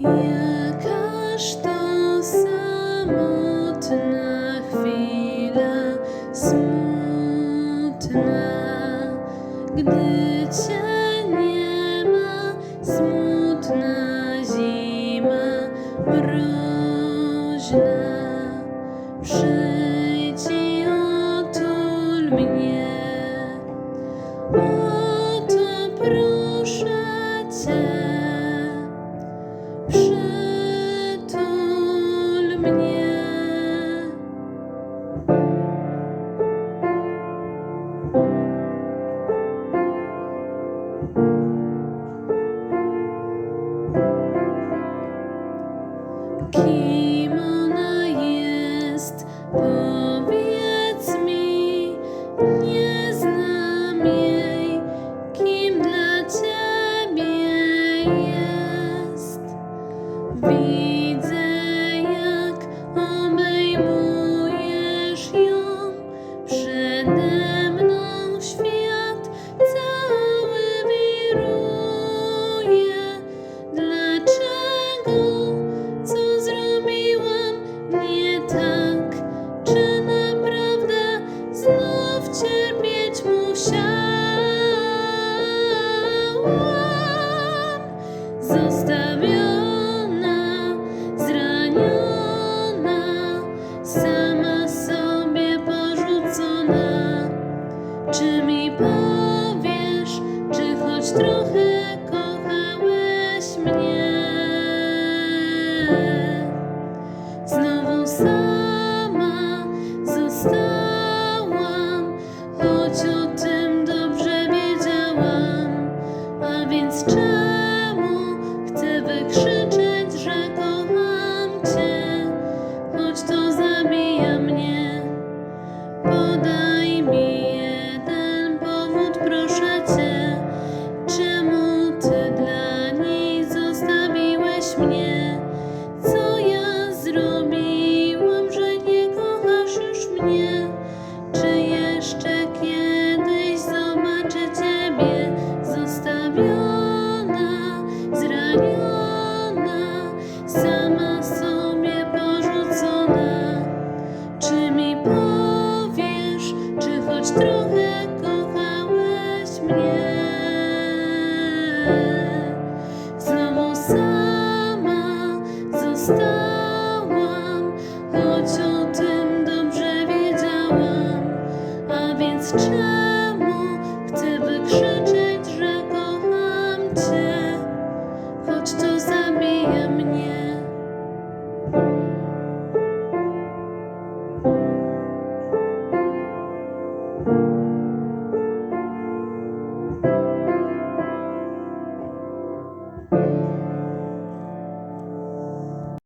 Jakaż to samotna chwila, smutna, gdy cię źle, otul mnie. O to proszę Cię, przytul mnie. Keep Oh. nuestro zraniona, sama sobie porzucona. Czy mi powiesz, czy choć trochę?